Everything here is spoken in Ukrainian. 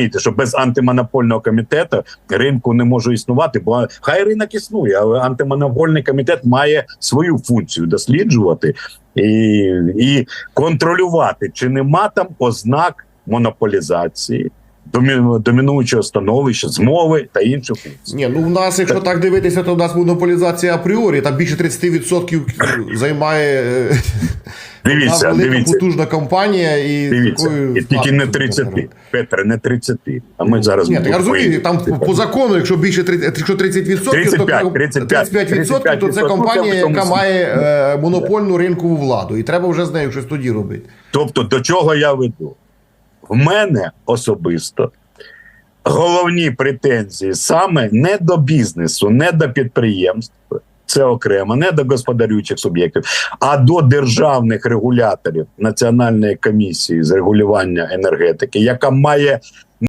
розумієте, що без антимонопольного комітету ринку не може існувати, бо хай ринок існує, але антимонопольний комітет має свою функцію досліджувати і, і контролювати, чи нема там ознак монополізації, домі- домінуючого становища, змови та інших функцій. Ні, ну в нас, якщо так дивитися, то в нас монополізація апріорі, там більше 30% займає е, Дивіться, одна велика дивіться. потужна компанія і Дивіться, такою і тільки не 30, Петре, не 30. А ми зараз Ні, я розумію, там по закону, якщо більше 30, якщо 30%, то 35, це- 35, 35%, то це 35%, компанія, тому яка має е, монопольну ринкову владу. І треба вже з нею щось тоді робити. Тобто, до чого я веду? В мене особисто головні претензії саме не до бізнесу, не до підприємств. Це окремо, не до господарюючих суб'єктів, а до державних регуляторів Національної комісії з регулювання енергетики, яка має